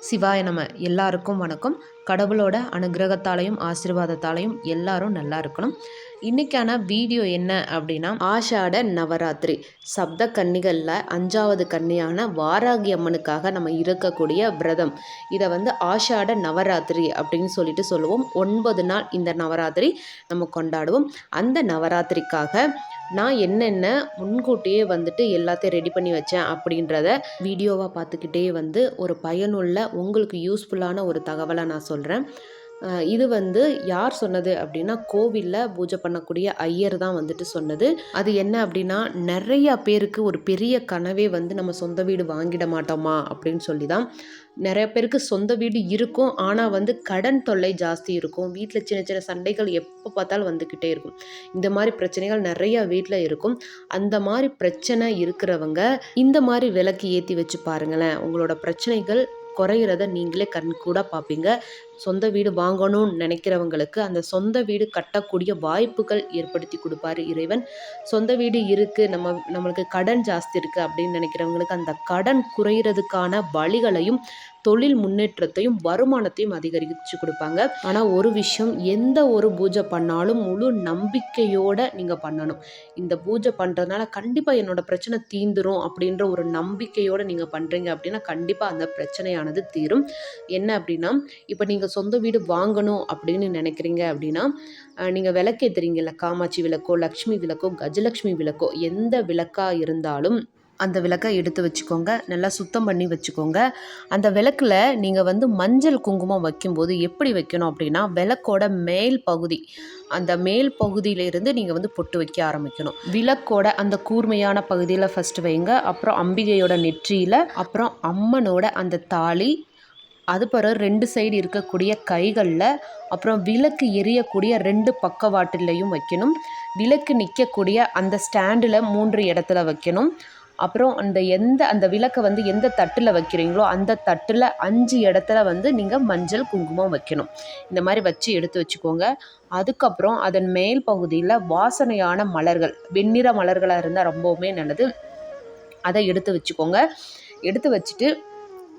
சிவாய நம்ம எல்லாருக்கும் வணக்கம். கடவுளோட அனுகிரகத்தாலையும் ஆசீர்வாதத்தாலையும் எல்லாரும் நல்லா இருக்கணும். இன்னைக்கான வீடியோ என்ன அப்படின்னா ஆஷாட நவராத்திரி. சப்த கன்னிகளில் அஞ்சாவது கன்னியான வாராகி அம்மனுக்காக நம்ம இருக்கக்கூடிய விரதம். இதை வந்து ஆஷாட நவராத்திரி அப்படின்னு சொல்லிட்டு சொல்லுவோம். ஒன்பது நாள் இந்த நவராத்திரி நம்ம கொண்டாடுவோம். அந்த நவராத்திரிக்காக நான் என்னென்ன முன்கூட்டியே வந்துட்டு எல்லாத்தையும் ரெடி பண்ணி வச்சேன் அப்படின்றத வீடியோவாக பார்த்துக்கிட்டே வந்து ஒரு பயனுள்ள உங்களுக்கு யூஸ்ஃபுல்லான ஒரு தகவலை நான் சொல்கிறேன் இது வந்து யார் சொன்னது அப்படின்னா கோவிலில் பூஜை பண்ணக்கூடிய ஐயர் தான் வந்துட்டு சொன்னது. அது என்ன அப்படின்னா நிறையா பேருக்கு ஒரு பெரிய கனவே வந்து நம்ம சொந்த வீடு வாங்கிட மாட்டோமா அப்படின்னு சொல்லி தான் நிறைய பேருக்கு சொந்த வீடு இருக்கும் ஆனால் வந்து கடன் தொல்லை ஜாஸ்தி இருக்கும். வீட்டில் சின்ன சின்ன சண்டைகள் எப்போ பார்த்தாலும் வந்துக்கிட்டே இருக்கும். இந்த மாதிரி பிரச்சனைகள் நிறைய வீட்டில் இருக்கும். அந்த மாதிரி பிரச்சனை இருக்கிறவங்க இந்த மாதிரி விளக்கு ஏற்றி வச்சு பாருங்களேன். உங்களோட பிரச்சனைகள் குறையிறத நீங்களே கண் கூட பார்ப்பீங்க. சொந்த வீடு வாங்கணும்னு நினைக்கிறவங்களுக்கு அந்த சொந்த வீடு கட்டக்கூடிய வாய்ப்புகள் ஏற்படுத்தி கொடுப்பாரு இறைவன். சொந்த வீடு இருக்குது நம்ம நம்மளுக்கு கடன் ஜாஸ்தி இருக்குது அப்படின்னு நினைக்கிறவங்களுக்கு அந்த கடன் குறையிறதுக்கான வழிகளையும் தொழில் முன்னேற்றத்தையும் வருமானத்தையும் அதிகரித்து கொடுப்பாங்க. ஆனால் ஒரு விஷயம் எந்த ஒரு பூஜை பண்ணாலும் முழு நம்பிக்கையோடு நீங்கள் பண்ணணும். இந்த பூஜை பண்ணுறதுனால கண்டிப்பாக என்னோட பிரச்சனை தீந்துரும் அப்படின்ற ஒரு நம்பிக்கையோடு நீங்கள் பண்ணுறீங்க அப்படின்னா கண்டிப்பாக அந்த பிரச்சனையானது தீரும். என்ன அப்படின்னா இப்போ நீங்கள் சொந்த வீடு வாங்கணும் அப்படின்னு நினைக்கிறீங்க அப்படின்னா நீங்கள் விளக்கேற்றுறீங்கல்ல காமாட்சி விளக்கோ லக்ஷ்மி விளக்கோ கஜலக்ஷ்மி விளக்கோ எந்த விளக்காக இருந்தாலும் அந்த விளக்கை எடுத்து வச்சுக்கோங்க. நல்லா சுத்தம் பண்ணி வச்சுக்கோங்க. அந்த விளக்கில் நீங்கள் வந்து மஞ்சள் குங்குமம் வைக்கும்போது எப்படி வைக்கணும் அப்படின்னா விளக்கோட மேல் பகுதி அந்த மேல் பகுதியிலிருந்து நீங்கள் வந்து பொட்டு வைக்க ஆரம்பிக்கணும். விளக்கோட அந்த கூர்மையான பகுதியில் ஃபஸ்ட்டு வைங்க. அப்புறம் அம்பிகையோட நெற்றியில் அப்புறம் அம்மனோட அந்த தாலி அது பிறகு ரெண்டு சைடு இருக்கக்கூடிய கைகளில் அப்புறம் விளக்கு எரியக்கூடிய ரெண்டு பக்கவாட்டிலையும் வைக்கணும். விளக்கு நிற்கக்கூடிய அந்த ஸ்டாண்டில் மூன்று இடத்துல வைக்கணும். அப்புறம் அந்த எந்த அந்த விளக்கை வந்து எந்த தட்டில் வைக்கிறீங்களோ அந்த தட்டில் அஞ்சு இடத்துல வந்து நீங்கள் மஞ்சள் குங்குமம் வைக்கணும். இந்த மாதிரி வச்சு எடுத்து வச்சுக்கோங்க. அதுக்கப்புறம் அதன் மேல் பகுதியில் வாசனையான மலர்கள் வெண்ணிற மலர்களாக இருந்தால் ரொம்பவுமே நல்லது. அதை எடுத்து வச்சுக்கோங்க. எடுத்து வச்சுட்டு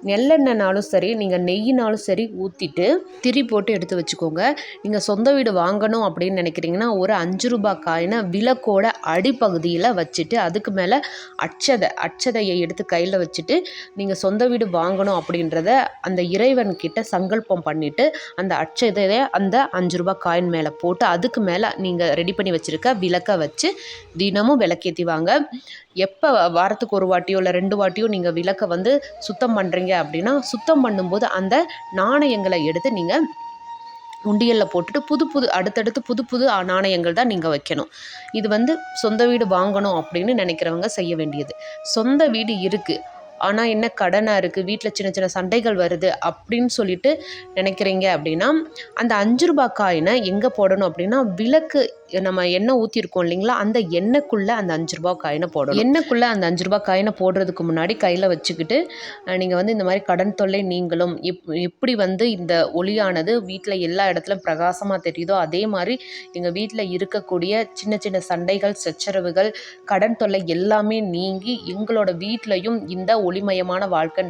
நெல்லெண்ணெய்னாலும் சரி நீங்கள் நெய்யினாலும் சரி ஊற்றிட்டு திரி போட்டு எடுத்து வச்சுக்கோங்க. நீங்கள் சொந்த வீடு வாங்கணும் அப்படின்னு நினைக்கிறீங்கன்னா ஒரு அஞ்சு ரூபாய் காயினை விளக்கோட அடிப்பகுதியில் வச்சுட்டு அதுக்கு மேலே அச்சதை அச்சதையை எடுத்து கையில் வச்சுட்டு நீங்கள் சொந்த வீடு வாங்கணும் அப்படின்றத அந்த இறைவன் கிட்ட சங்கல்பம் பண்ணிவிட்டு அந்த அச்சதையை அந்த அஞ்சு ரூபாய் காயின் மேலே போட்டு அதுக்கு மேலே நீங்கள் ரெடி பண்ணி வச்சுருக்க விளக்கை வச்சு தினமும் விளக்கேற்றி வாங்க. எப்போ வாரத்துக்கு ஒரு வாட்டியோ இல்லை ரெண்டு வாட்டியோ நீங்கள் விளக்கை வந்து சுத்தம் பண்ணுறீங்க அப்படின்னா சுத்தம் பண்ணும்போது அந்த நாணயங்களை எடுத்து நீங்கள் உண்டியலில் போட்டுட்டு புது புது அடுத்தடுத்து புது புது நாணயங்கள் தான் நீங்கள் வைக்கணும். இது வந்து சொந்த வீடு வாங்கணும் அப்படின்னு நினைக்கிறவங்க செய்ய வேண்டியது. சொந்த வீடு இருக்குது ஆனால் என்ன கடனாக இருக்குது வீட்டில் சின்ன சின்ன சண்டைகள் வருது அப்படின்னு சொல்லிட்டு நினைக்கிறீங்க அப்படின்னா அந்த அஞ்சு ரூபாய் காயினை எங்கே போடணும் அப்படின்னா விளக்கு நம்ம எண்ணெய் ஊற்றிருக்கோம் இல்லைங்களா? அந்த எண்ணெய்க்குள்ளே அந்த அஞ்சு ரூபா காயினை போடணும். எண்ணெய்க்குள்ளே அந்த அஞ்சு ரூபா காயினை போடுறதுக்கு முன்னாடி கையில் வச்சுக்கிட்டு நீங்கள் வந்து இந்த மாதிரி கடன் தொல்லை நீங்களும் எப் எப்படி வந்து இந்த ஒளியானது வீட்டில் எல்லா இடத்துலையும் பிரகாசமாக தெரியுதோ அதே மாதிரி எங்கள் வீட்டில் இருக்கக்கூடிய சின்ன சின்ன சண்டைகள் சச்சரவுகள் கடன் தொல்லை எல்லாமே நீங்கி எங்களோட வீட்லேயும் இந்த ஒளிமயமான வாழ்க்கை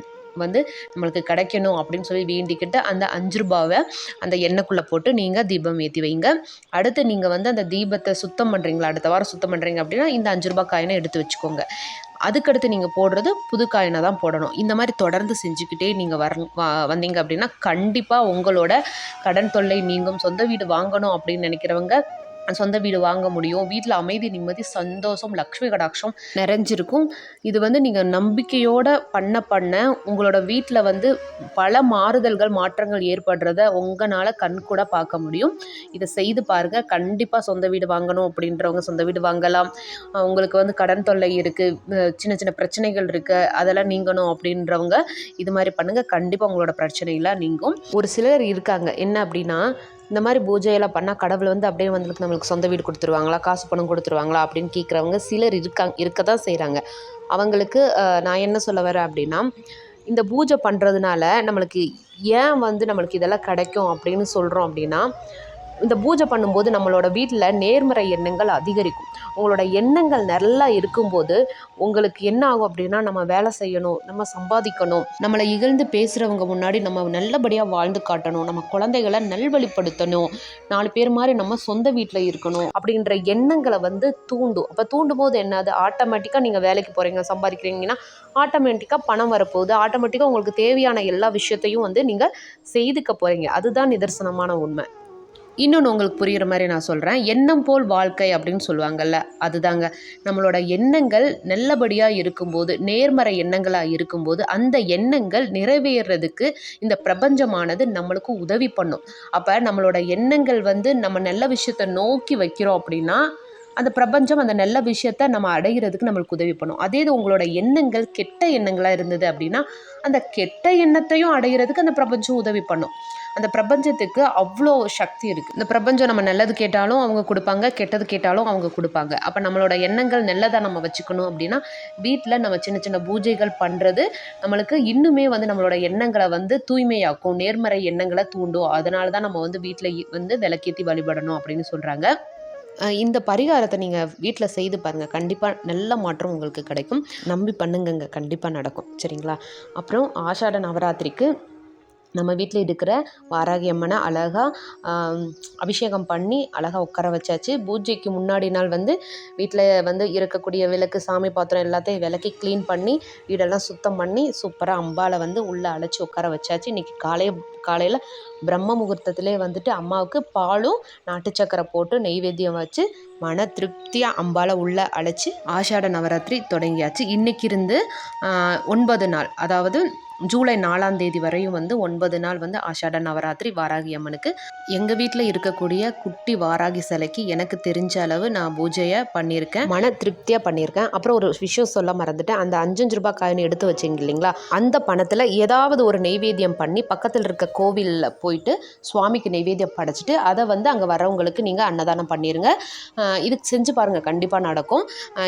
வந்து நம்மளுக்கு கிடைக்கணும் அப்படின்னு சொல்லி வேண்டிக்கிட்டு அந்த அஞ்சு ரூபாவை அந்த எண்ணெய்க்குள்ளே போட்டு நீங்கள் தீபம் ஏற்றி வைங்க. அடுத்து நீங்கள் வந்து அந்த தீபத்தை சுத்தம் பண்ணுறீங்களா அடுத்த வாரம் சுத்தம் பண்ணுறீங்க அப்படின்னா இந்த அஞ்சு ரூபாய் காயினை எடுத்து வச்சுக்கோங்க. அதுக்கடுத்து நீங்கள் போடுறது புது காயினை தான் போடணும். இந்த மாதிரி தொடர்ந்து செஞ்சுக்கிட்டே நீங்கள் வர வந்தீங்க அப்படின்னா கண்டிப்பாக உங்களோட கடன் தொல்லை நீங்கும். சொந்த வீடு வாங்கணும் அப்படின்னு நினைக்கிறவங்க சொந்த வீடு வாங்க முடியும். வீட்டில் அமைதி நிம்மதி சந்தோஷம் லக்ஷ்மி கடாட்சம் நிறைஞ்சிருக்கும். இது வந்து நீங்கள் நம்பிக்கையோடு பண்ண பண்ண உங்களோட வீட்டில் வந்து பல மாறுதல்கள் மாற்றங்கள் ஏற்படுறத உங்களால் கண் கூட பார்க்க முடியும். இதை செய்து பாருங்கள் கண்டிப்பாக சொந்த வீடு வாங்கணும் அப்படின்றவங்க சொந்த வீடு வாங்கலாம். உங்களுக்கு வந்து கடன் தொல்லை இருக்குது சின்ன சின்ன பிரச்சனைகள் இருக்குது அதெல்லாம் நீங்கணும் அப்படின்றவங்க இது மாதிரி பண்ணுங்கள் கண்டிப்பாக உங்களோட பிரச்சனையெல்லாம் நீங்கும். ஒரு சிலர் இருக்காங்க. என்ன அப்படின்னா இந்த மாதிரி பூஜையெல்லாம் பண்ணால் கடவுள் வந்து அப்படியே வந்து நம்மளுக்கு சொந்த வீடு கொடுத்துருவாங்களா காசு பணம் கொடுத்துருவாங்களா அப்படின்னு கேட்குறவங்க சிலர் இருக்காங்க இருக்க தான் செய்கிறாங்க அவங்களுக்கு நான் என்ன சொல்ல வரேன் அப்படின்னா இந்த பூஜை பண்ணுறதுனால நம்மளுக்கு ஏன் வந்து நம்மளுக்கு இதெல்லாம் கிடைக்கும் அப்படின்னு சொல்கிறோம் அப்படின்னா இந்த பூஜை பண்ணும்போது நம்மளோட வீட்டில் நேர்மறை எண்ணங்கள் அதிகரிக்கும். உங்களோட எண்ணங்கள் நல்லா இருக்கும்போது உங்களுக்கு என்ன ஆகும் அப்படின்னா நம்ம வேலை செய்யணும் நம்ம சம்பாதிக்கணும் நம்மளை இகழ்ந்து பேசுகிறவங்க முன்னாடி நம்ம நல்லபடியாக வாழ்ந்து காட்டணும் நம்ம குழந்தைகளை நல்வழிப்படுத்தணும் நாலு பேர் மாதிரி நம்ம சொந்த வீட்டில் இருக்கணும் அப்படின்ற எண்ணங்களை வந்து தூண்டும். அப்போ தூண்டும் போது என்னது ஆட்டோமேட்டிக்காக நீங்கள் வேலைக்கு போகிறீங்க சம்பாதிக்கிறீங்கன்னா ஆட்டோமேட்டிக்காக பணம் வரப்போகுது. ஆட்டோமேட்டிக்காக உங்களுக்கு தேவையான எல்லா விஷயத்தையும் வந்து நீங்கள் செய்துக்க போகிறீங்க அதுதான் நிதர்சனமான உண்மை. இன்னொன்று உங்களுக்கு புரிகிற மாதிரி நான் சொல்கிறேன் எண்ணம் போல் வாழ்க்கை அப்படின்னு சொல்லுவாங்கல்ல அதுதாங்க. நம்மளோட எண்ணங்கள் நல்லபடியாக இருக்கும்போது நேர்மறை எண்ணங்களாக இருக்கும்போது அந்த எண்ணங்கள் நிறைவேறதுக்கு இந்த பிரபஞ்சமானது நம்மளுக்கு உதவி பண்ணும். அப்போ நம்மளோட எண்ணங்கள் வந்து நம்ம நல்ல விஷயத்தை நோக்கி வைக்கிறோம் அப்படின்னா அந்த பிரபஞ்சம் அந்த நல்ல விஷயத்த நம்ம அடைகிறதுக்கு நம்மளுக்கு உதவி பண்ணும். அதே இது உங்களோட எண்ணங்கள் கெட்ட எண்ணங்களாக இருந்தது அப்படின்னா அந்த கெட்ட எண்ணத்தையும் அடைகிறதுக்கு அந்த பிரபஞ்சம் உதவி பண்ணும். அந்த பிரபஞ்சத்துக்கு அவ்வளோ சக்தி இருக்குது இந்த பிரபஞ்சம் நம்ம நல்லது கேட்டாலும் அவங்க கொடுப்பாங்க கெட்டது கேட்டாலும் அவங்க கொடுப்பாங்க. அப்போ நம்மளோட எண்ணங்கள் நல்லதாக நம்ம வச்சுக்கணும் அப்படின்னா வீட்டில் நம்ம சின்ன சின்ன பூஜைகள் பண்ணுறது நம்மளுக்கு இன்னுமே வந்து நம்மளோட எண்ணங்களை வந்து தூய்மையாக்கும். நேர்மறை எண்ணங்களை தூண்டும். அதனால தான் நம்ம வந்து வீட்டில் வந்து விளக்கேற்றி வழிபடணும் அப்படின்னு சொல்கிறாங்க இந்த பரிகாரத்தை நீங்கள் வீட்டில் செய்து பாருங்கள் கண்டிப்பாக நல்ல மாற்றம் உங்களுக்கு கிடைக்கும். நம்பி பண்ணுங்கங்க. கண்டிப்பாக நடக்கும். சரிங்களா? அப்புறம் ஆஷாட நவராத்திரிக்கு நம்ம வீட்டில் இருக்கிற வாராகி அம்மனை அழகாக அபிஷேகம் பண்ணி அழகாக உட்கார வச்சாச்சு. பூஜைக்கு முன்னாடி நாள் வந்து வீட்டில் வந்து இருக்கக்கூடிய விளக்கு சாமி பாத்திரம் எல்லாத்தையும் விளக்கி க்ளீன் பண்ணி வீடெல்லாம் சுத்தம் பண்ணி சூப்பராக அம்பாவை வந்து உள்ளே அழைச்சி உட்கார வச்சாச்சு. இன்றைக்கி காலை காலையில் பிரம்ம முகூர்த்தத்திலே வந்துட்டு அம்மாவுக்கு பாலும் நாட்டு சக்கரை போட்டு நெய்வேத்தியம் வச்சு மன திருப்தியாக அம்பால உள்ளே அழைச்சி ஆஷாட நவராத்திரி தொடங்கியாச்சு. இன்றைக்கி இருந்து ஒன்பது நாள். அதாவது ஜூலை நாலாம் தேதி வரையும் வந்து ஒன்பது நாள் வந்து ஆஷாட நவராத்திரி வாராகி அம்மனுக்கு. எங்கள் வீட்டில் இருக்கக்கூடிய குட்டி வாராகி சிலைக்கு எனக்கு தெரிஞ்ச அளவு நான் பூஜையை பண்ணியிருக்கேன் மன திருப்தியாக பண்ணியிருக்கேன் அப்புறம் ஒரு விஷயம் சொல்ல மறந்துட்டேன். அந்த அஞ்சஞ்சு ரூபாய் காயின் எடுத்து வச்சிங்க இல்லைங்களா? அந்த பணத்தில் ஏதாவது ஒரு நெய்வேத்தியம் பண்ணி பக்கத்தில் இருக்க கோவிலில் போயிட்டு சுவாமிக்கு நெய்வேத்தியம் படைச்சிட்டு அதை வந்து அங்கே வரவங்களுக்கு நீங்கள் அன்னதானம் பண்ணிடுங்க இது செஞ்சு பாருங்கள் கண்டிப்பாக நடக்கும்.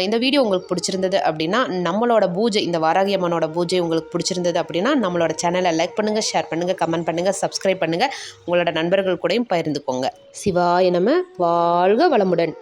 இந்த வீடியோ உங்களுக்கு பிடிச்சிருந்தது அப்படின்னா நம்மளோட பூஜை இந்த வாராகி அம்மனோட பூஜை உங்களுக்கு பிடிச்சிருந்தது அப்படின்னா நம்மளோட சேனலை லைக் பண்ணுங்கள் ஷேர் பண்ணுங்கள் கமெண்ட் பண்ணுங்கள் சப்ஸ்கிரைப் பண்ணுங்கள் உங்களோட நண்பர்கள் கூடயும் பகிர்ந்துக்கோங்க. சிவாய நம்ம வாழ்க வளமுடன்.